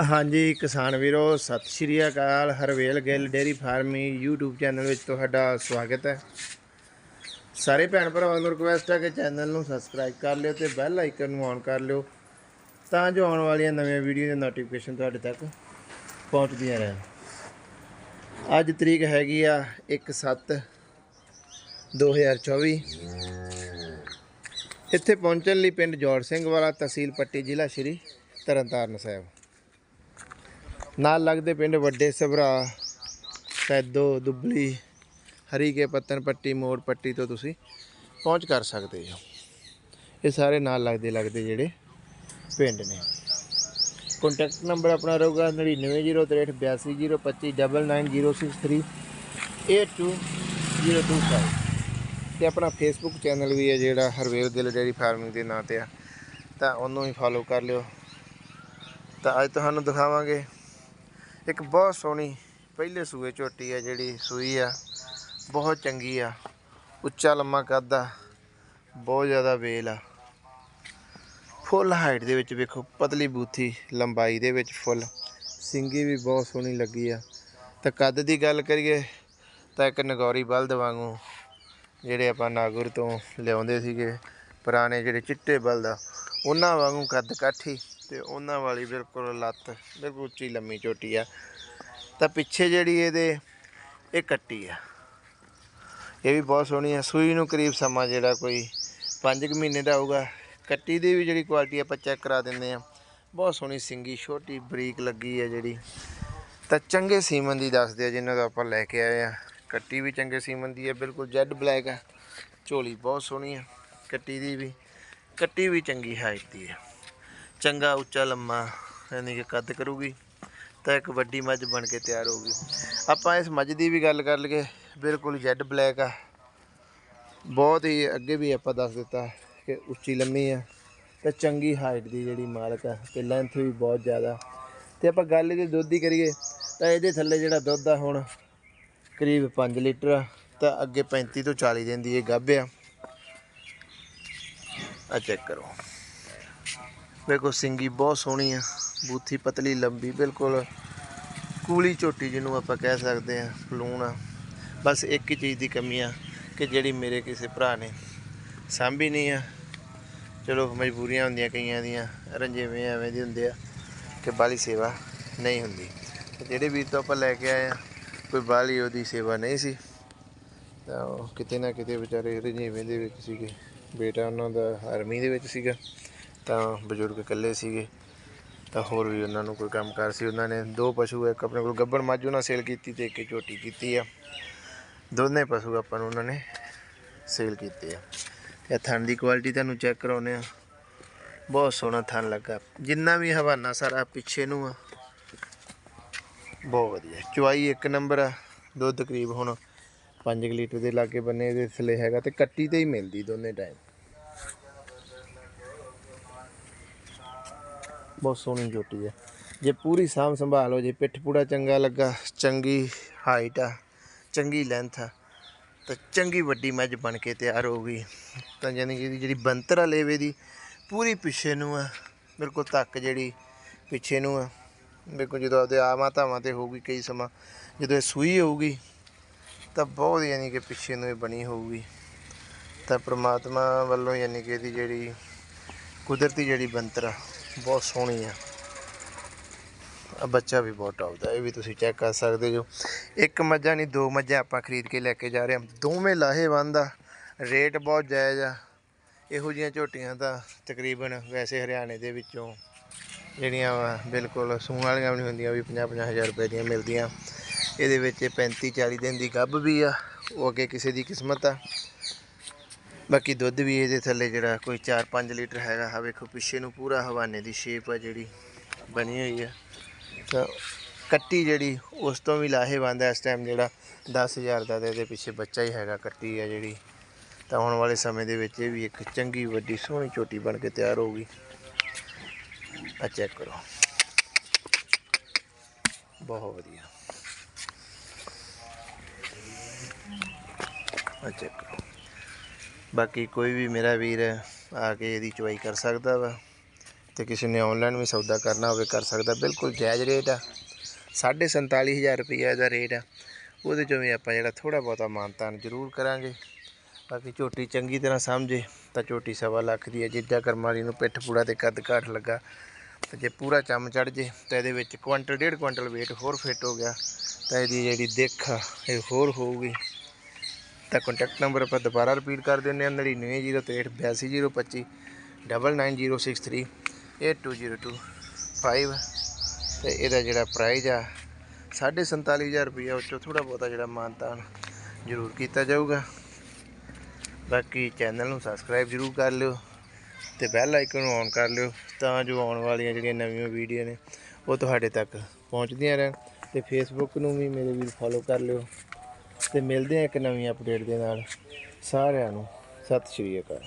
ਹਾਂਜੀ, ਕਿਸਾਨ ਵੀਰੋ, ਸਤਿ ਸ਼੍ਰੀ ਅਕਾਲ। Harvel Gill dairy farming YouTube channel ਵਿੱਚ ਤੁਹਾਡਾ ਸਵਾਗਤ ਹੈ। ਸਾਰੇ ਭੈਣ ਭਰਾਵਾਂ ਨੂੰ ਰਿਕੁਐਸਟ ਹੈ ਕਿ ਚੈਨਲ ਨੂੰ ਸਬਸਕ੍ਰਾਈਬ ਕਰ ਲਿਓ ਤੇ ਬੈਲ ਆਈਕਨ ਨੂੰ ਔਨ ਕਰ ਲਿਓ ਤਾਂ ਜੋ ਆਉਣ ਵਾਲੀਆਂ ਨਵੀਆਂ ਵੀਡੀਓ ਦੀਆਂ ਨੋਟੀਫਿਕੇਸ਼ਨ ਤੁਹਾਡੇ ਤੱਕ ਪਹੁੰਚਦੀਆਂ ਰਹਿਣ। ਅੱਜ ਤਰੀਕ ਹੈਗੀ ਆ 1/7 2024 ਇੱਥੇ ਪਹੁੰਚਣ ਲਈ ਪਿੰਡ ਜੋੜ ਸਿੰਘ ਵਾਲਾ, ਤਹਿਸੀਲ ਪੱਟੀ ਜ਼ਿਲ੍ਹਾ ਸ਼੍ਰੀ ਤਰਨਤਾਰਨ ਸਾਹਿਬ। ਨਾਲ ਲੱਗਦੇ ਪਿੰਡ ਵੱਡੇ ਸਭਰਾ, ਸੈਦੋ, ਦੁਬਲੀ, ਹਰੀਕੇ ਪੱਤਨ ਪੱਟੀ ਮੋੜ ਪੱਟੀ ਤੋਂ ਤੁਸੀਂ ਪਹੁੰਚ ਕਰ ਸਕਦੇ ਹੋ। ਇਹ ਸਾਰੇ ਨਾਲ ਲੱਗਦੇ ਲੱਗਦੇ ਜਿਹੜੇ ਪਿੰਡ ਨੇ। ਕੰਟੈਕਟ ਨੰਬਰ ਆਪਣਾ ਰਹੂਗਾ 9903829906382025 ਤੇ ਆਪਣਾ ਫੇਸਬੁੱਕ ਚੈਨਲ ਵੀ ਹੈ ਜਿਹੜਾ ਹਰਵੇਲ ਗਿੱਲ ਡੇਰੀ ਫਾਰਮਿੰਗ ਦੇ ਨਾਂ ਤੇ ਆ। ਤਾਂ ਉਹਨੂੰ ਹੀ ਫਾਲੋ ਕਰ ਲਿਓ। ਤਾਂ ਅੱਜ ਤੁਹਾਨੂੰ ਦਿਖਾਵਾਂਗੇ ਇੱਕ ਬਹੁਤ ਸੋਹਣੀ ਪਹਿਲੇ ਸੂਏ ਝੋਟੀ ਆ ਜਿਹੜੀ ਸੂਈ ਆ, ਬਹੁਤ ਚੰਗੀ ਆ, ਉੱਚਾ ਲੰਮਾ ਕੱਦ ਆ, ਬਹੁਤ ਜ਼ਿਆਦਾ ਵੇਲ ਆ। ਫੁੱਲ ਹਾਈਟ ਦੇ ਵਿੱਚ ਵੇਖੋ, ਪਤਲੀ ਬੂਥੀ ਲੰਬਾਈ ਦੇ ਵਿੱਚ ਫੁੱਲ, ਸਿੰਗੀ ਵੀ ਬਹੁਤ ਸੋਹਣੀ ਲੱਗੀ ਆ। ਤਾਂ ਕੱਦ ਦੀ ਗੱਲ ਕਰੀਏ ਤਾਂ ਇੱਕ ਨਗੌਰੀ ਬਲਦ ਵਾਂਗੂ ਜਿਹੜੇ ਆਪਾਂ ਨਾਗੁਰ ਤੋਂ ਲਿਆਉਂਦੇ ਸੀਗੇ, ਪੁਰਾਣੇ ਜਿਹੜੇ ਚਿੱਟੇ ਬਲਦ ਆ, ਉਹਨਾਂ ਵਾਂਗੂ ਕੱਦ ਕਾਠੀ ਤੇ ਉਹਨਾਂ ਵਾਲੀ ਬਿਲਕੁਲ ਲੱਤ ਬਿਲਕੁਲ ਉੱਚੀ ਲੰਮੀ ਚੋਟੀ ਆ। ਤਾਂ ਪਿੱਛੇ ਜਿਹੜੀ ਇਹਦੇ, ਇਹ ਕੱਟੀ ਆ। ਇਹ ਵੀ ਬਹੁਤ ਸੋਹਣੀ ਆ। ਸੂਈ ਨੂੰ ਕਰੀਬ ਸਮਾਂ ਜਿਹੜਾ ਕੋਈ 5 ਮਹੀਨੇ ਦਾ ਹੋਊਗਾ। ਕੱਟੀ ਦੀ ਵੀ ਜਿਹੜੀ ਕੁਆਲਿਟੀ ਆਪਾਂ ਚੈੱਕ ਕਰਾ ਦਿੰਦੇ ਆ। ਬਹੁਤ ਸੋਹਣੀ ਸਿੰਗੀ, ਛੋਟੀ ਬਰੀਕ ਲੱਗੀ ਆ ਜਿਹੜੀ। ਤਾਂ ਚੰਗੇ ਸੀਮਨ ਦੀ ਦੱਸਦੇ ਆ ਜਿਨ੍ਹਾਂ ਦਾ ਆਪਾਂ ਲੈ ਕੇ ਆਏ ਆ। ਕੱਟੀ ਵੀ ਚੰਗੇ ਸੀਮਨ ਦੀ ਆ, ਬਿਲਕੁਲ ਜੈਡ ਬਲੈਕ ਆ। ਝੋਲੀ ਬਹੁਤ ਸੋਹਣੀ ਆ, ਕੱਟੀ ਦੀ ਵੀ। ਕੱਟੀ ਵੀ ਚੰਗੀ ਹਾਈਟ ਦੀ ਆ। ਚੰਗਾ, ਉੱਚਾ, ਲੰਮਾ, ਯਾਨੀ ਕਿ ਕੱਦ ਕਰੂਗੀ, ਤਾਂ ਇੱਕ ਵੱਡੀ ਮੱਝ ਬਣ ਕੇ ਤਿਆਰ ਹੋਊਗੀ। ਆਪਾਂ ਇਸ ਮੱਝ ਦੀ ਵੀ ਗੱਲ ਕਰ ਲਈਏ, ਬਿਲਕੁਲ ਜੈਡ ਬਲੈਕ ਆ। ਬਹੁਤ ਹੀ ਅੱਗੇ ਵੀ ਆਪਾਂ ਦੱਸ ਦਿੱਤਾ ਕਿ ਉੱਚੀ, ਲੰਮੀ ਆ, ਤੇ ਚੰਗੀ ਹਾਈਟ ਦੀ ਜਿਹੜੀ ਮਾਲਕ ਆ, ਤੇ ਲੈਂਥ ਵੀ ਬਹੁਤ ਜ਼ਿਆਦਾ। ਤੇ ਆਪਾਂ ਗੱਲ ਜੇ ਦੁੱਧ ਦੀ ਕਰੀਏ, ਤਾਂ ਇਹਦੇ ਥੱਲੇ ਜਿਹੜਾ ਦੁੱਧ ਆ ਹੁਣ, ਕਰੀਬ 5 ਲੀਟਰ ਆ, ਤਾਂ ਅੱਗੇ 35 ਤੋਂ 40 ਦਿਨ ਦੀ ਇਹ ਗੱਭ ਆ। ਆ ਚੈੱਕ ਕਰੋ। ਵੇਖੋ ਸਿੰਗੀ ਬਹੁਤ ਸੋਹਣੀ ਆ, ਬੂਥੀ ਪਤਲੀ ਲੰਬੀ, ਬਿਲਕੁਲ ਕੂਲੀ ਝੋਟੀ ਜਿਹਨੂੰ ਆਪਾਂ ਕਹਿ ਸਕਦੇ ਆ ਫਲੂਣ ਆ। ਬਸ ਇੱਕ ਹੀ ਚੀਜ਼ ਦੀ ਕਮੀ ਆ ਕਿ ਜਿਹੜੀ ਮੇਰੇ ਕਿਸੇ ਭਰਾ ਨੇ ਸਾਂਭੀ ਨਹੀਂ ਆ। ਚਲੋ ਮਜਬੂਰੀਆਂ ਹੁੰਦੀਆਂ ਕਈਆਂ ਦੀਆਂ ਰੰਜੇਵੇਂ ਐਵੇਂ ਦੇ ਹੁੰਦੇ ਆ ਕਿ ਬਾਲੀ ਸੇਵਾ ਨਹੀਂ ਹੁੰਦੀ। ਜਿਹੜੇ ਵੀਰ ਤੋਂ ਆਪਾਂ ਲੈ ਕੇ ਆਏ ਆ, ਕੋਈ ਬਾਲੀ ਉਹਦੀ ਸੇਵਾ ਨਹੀਂ ਸੀ। ਤਾਂ ਉਹ ਕਿਤੇ ਨਾ ਕਿਤੇ ਵਿਚਾਰੇ ਰੰਜੇਵੇਂ ਦੇ ਵਿੱਚ ਸੀਗੇ, ਬੇਟਾ ਉਹਨਾਂ ਦਾ ਆਰਮੀ ਦੇ ਵਿੱਚ ਸੀਗਾ। ਤਾਂ ਬਜ਼ੁਰਗ ਇਕੱਲੇ ਸੀਗੇ, ਤਾਂ ਹੋਰ ਵੀ ਉਹਨਾਂ ਨੂੰ ਕੋਈ ਕੰਮ ਕੰਮਕਾਰ ਸੀ। ਉਹਨਾਂ ਨੇ ਦੋ ਪਸ਼ੂ, ਇੱਕ ਆਪਣੇ ਕੋਲ ਗੱਬਣ ਮਾਝੂ ਨਾਲ ਸੇਲ ਕੀਤੀ ਤੇ ਇੱਕ ਝੋਟੀ ਕੀਤੀ ਆ। ਦੋਨੇ ਪਸ਼ੂ ਆਪਾਂ ਨੂੰ ਉਹਨਾਂ ਨੇ ਸੇਲ ਕੀਤੇ ਆ। ਤੇ ਥਣ ਦੀ ਕੁਆਲਿਟੀ ਤੁਹਾਨੂੰ ਚੈੱਕ ਕਰਾਉਨੇ ਆ। ਬਹੁਤ ਸੋਹਣਾ ਥਣ ਲੱਗਾ। ਜਿੰਨਾ ਵੀ ਹਵਾਨਾ ਸਾਰਾ ਪਿੱਛੇ ਨੂੰ ਆ। ਬਹੁਤ ਵਧੀਆ। ਚੁਆਈ ਇੱਕ ਨੰਬਰ ਆ। ਦੁੱਧ ਕਰੀਬ ਹੁਣ 5 ਲੀਟਰ ਦੇ ਲਾਗੇ ਬੰਨੇ ਇਹਦੇ ਥੱਲੇ ਹੈਗਾ ਤੇ ਕੱਟੀ ਤੇ ਹੀ ਮਿਲਦੀ ਦੋਨੇ ਟਾਈਮ। ਬਹੁਤ ਸੋਹਣੀ ਝੋਟੀ ਹੈ। ਜੇ ਪੂਰੀ ਸਾਂਭ ਸੰਭਾਲ ਹੋ ਜੇ, ਪਿੱਠ ਪੂੜਾ ਚੰਗਾ ਲੱਗਾ, ਚੰਗੀ ਹਾਈਟ ਆ, ਚੰਗੀ ਲੈਂਥ ਆ, ਤਾਂ ਚੰਗੀ ਵੱਡੀ ਮੱਝ ਬਣ ਕੇ ਤਿਆਰ ਹੋ ਗਈ। ਤਾਂ ਯਾਨੀ ਕਿ ਇਹਦੀ ਜਿਹੜੀ ਬੰਤਰ ਆ ਲੇਵੇ ਦੀ, ਪੂਰੀ ਪਿੱਛੇ ਨੂੰ ਆ ਬਿਲਕੁਲ ਤੱਕ ਜਿਹੜੀ ਪਿੱਛੇ ਨੂੰ ਆ। ਬਿਲਕੁਲ ਜਦੋਂ ਆਪਦੇ ਆ ਮਾਤਾਵਾਂ ਤੇ ਹੋਊਗੀ ਕਈ ਸਮਾਂ, ਜਦੋਂ ਇਹ ਸੂਈ ਹੋਊਗੀ, ਤਾਂ ਬਹੁਤ ਯਾਨੀ ਕਿ ਪਿੱਛੇ ਨੂੰ ਇਹ ਬਣੀ ਹੋਊਗੀ। ਤਾਂ ਪ੍ਰਮਾਤਮਾ ਵੱਲੋਂ ਯਾਨੀ ਕਿ ਇਹਦੀ ਜਿਹੜੀ ਕੁਦਰਤੀ ਜਿਹੜੀ ਬੰਤਰ ਆ ਬਹੁਤ ਸੋਹਣੀ ਆ। ਆ ਬੱਚਾ ਵੀ ਬਹੁਤ ਟੌਪ ਦਾ, ਇਹ ਵੀ ਤੁਸੀਂ ਚੈੱਕ ਕਰ ਸਕਦੇ ਜੋ ਇੱਕ ਮੱਝਾਂ ਨਹੀਂ, ਦੋ ਮੱਝਾਂ ਆਪਾਂ ਖਰੀਦ ਕੇ ਲੈ ਕੇ ਜਾ ਰਹੇ ਹਾਂ। ਦੋਵੇਂ ਲਾਹੇਵੰਦ ਆ ਰੇਟ ਬਹੁਤ ਜਾਇਜ਼ ਆ। ਇਹੋ ਜੀਆਂ ਝੋਟੀਆਂ ਤਾਂ ਤਕਰੀਬਨ ਵੈਸੇ ਹਰਿਆਣੇ ਦੇ ਵਿੱਚੋਂ ਜਿਹੜੀਆਂ ਵਾ, ਬਿਲਕੁਲ ਸੂਣ ਵਾਲੀਆਂ ਵੀ ਨਹੀਂ ਹੁੰਦੀਆਂ, ਵੀ 50 50 ਹਜ਼ਾਰ ਰੁਪਏ ਦੀਆਂ ਮਿਲਦੀਆਂ। ਇਹਦੇ ਵਿੱਚ 35 40 ਦਿਨ ਦੀ ਗੱਭ ਵੀ ਆ, ਉਹ ਅੱਗੇ ਕਿਸੇ ਦੀ ਕਿਸਮਤ ਆ। ਬਾਕੀ ਦੁੱਧ ਵੀ ਇਹਦੇ ਥੱਲੇ ਜਿਹੜਾ ਕੋਈ 4-5 ਲੀਟਰ ਹੈਗਾ ਆ ਵੇਖੋ ਪਿੱਛੇ ਨੂੰ ਪੂਰਾ ਹਵਾਨੇ ਦੀ ਸ਼ੇਪ ਆ ਜਿਹੜੀ ਬਣੀ ਹੋਈ ਆ। ਤਾਂ ਕੱਟੀ ਜਿਹੜੀ ਉਸ ਤੋਂ ਵੀ ਲਾਹੇਵੰਦ ਹੈ ਇਸ ਟਾਈਮ ਜਿਹੜਾ 10000 ਦਾ ਤੇ ਇਹਦੇ ਪਿੱਛੇ ਬੱਚਾ ਹੀ ਹੈਗਾ ਕੱਟੀ ਆ ਜਿਹੜੀ। ਤਾਂ ਆਉਣ ਵਾਲੇ ਸਮੇਂ ਦੇ ਵਿੱਚ ਇਹ ਵੀ ਇੱਕ ਚੰਗੀ, ਵੱਡੀ, ਸੋਹਣੀ ਚੋਟੀ ਬਣ ਕੇ ਤਿਆਰ ਹੋਊਗੀ। ਆ ਚੈੱਕ ਕਰੋ। ਬਹੁਤ ਵਧੀਆ। ਆ ਚੈੱਕ ਕਰੋ। ਬਾਕੀ ਕੋਈ ਵੀ ਮੇਰਾ ਵੀਰ ਆ ਕੇ ਇਹਦੀ ਚੁਆਈ ਕਰ ਸਕਦਾ ਵਾ ਤੇ ਕਿਸੇ ਨੇ ਆਨਲਾਈਨ ਵੀ ਸੌਦਾ ਕਰਨਾ ਹੋਵੇ ਕਰ ਸਕਦਾ, ਬਿਲਕੁਲ ਜਾਇਜ਼ ਰੇਟ ਆ। 47500 ਰੁਪਈਆ ਇਹਦਾ ਰੇਟ ਆ। ਉਹਦੇ ਚੋਂ ਵੀ ਆਪਾਂ ਜਿਹੜਾ ਥੋੜਾ ਬਹੁਤਾ ਮਾਨਤਾਨ ਜ਼ਰੂਰ ਕਰਾਂਗੇ। ਬਾਕੀ ਝੋਟੀ ਚੰਗੀ ਤਰ੍ਹਾਂ ਸਮਝੇ ਤਾਂ ਝੋਟੀ ਸਵਾ ਲੱਖ ਦੀ ਹੈ ਜਿੱਦਾਂ ਕਰਮਾਲੀ ਨੂੰ ਪਿੱਠ ਪੂੜਾ ਤੇ ਕੱਦ ਘਾਟ ਲੱਗਾ, ਤੇ ਜੇ ਪੂਰਾ ਚੰਮ ਚੜ ਜੇ ਤਾਂ ਇਹਦੇ ਵਿੱਚ ਕੁਆਂਟਲ, ਡੇਢ ਕੁਇੰਟਲ weight ਹੋਰ ਫਿੱਟ ਹੋ ਗਿਆ। ਤਾਂ ਇਹਦੀ ਜਿਹੜੀ ਦਿੱਖ ਆ, ਇਹ ਹੋਰ ਹੋਊਗੀ। ਤਾਂ ਕੰਟੈਕਟ ਨੰਬਰ ਆਪਾਂ ਦੁਬਾਰਾ ਰਿਪੀਟ ਕਰ ਦਿੰਦੇ ਹਾਂ 9903828025 99063 82025 ਤੇ ਇਹਦਾ ਜਿਹੜਾ ਪ੍ਰਾਈਜ਼ ਆ 47500 ਰੁਪਈਆ ਉੱਚੋਂ ਥੋੜਾ ਬਹੁਤਾ ਜਿਹੜਾ ਮਾਨਤਾਨ ਜ਼ਰੂਰ ਕੀਤਾ ਜਾਊਗਾ। ਬਾਕੀ ਚੈਨਲ ਨੂੰ ਸਬਸਕ੍ਰਾਈਬ ਜ਼ਰੂਰ ਕਰ ਲਿਓ ਤੇ ਬੈਲ ਆਈਕਨ ਨੂੰ ਔਨ ਕਰ ਲਿਓ ਤਾਂ ਜੋ ਆਉਣ ਵਾਲੀਆਂ ਜਿਹੜੀਆਂ ਨਵੀਆਂ ਵੀਡੀਓ ਨੇ, ਉਹ ਤੁਹਾਡੇ ਤੱਕ ਪਹੁੰਚਦੀਆਂ ਰਹਿਣ। ਤੇ ਫੇਸਬੁੱਕ ਨੂੰ ਵੀ ਮੇਰੇ ਵੀਰ ਫੋਲੋ ਕਰ ਲਿਓ। ਤੇ ਮਿਲਦੇ ਆ ਇੱਕ ਨਵੀਂ ਅਪਡੇਟ ਦੇ ਨਾਲ। ਸਾਰਿਆਂ ਨੂੰ ਸਤਿ ਸ਼੍ਰੀ ਅਕਾਲ।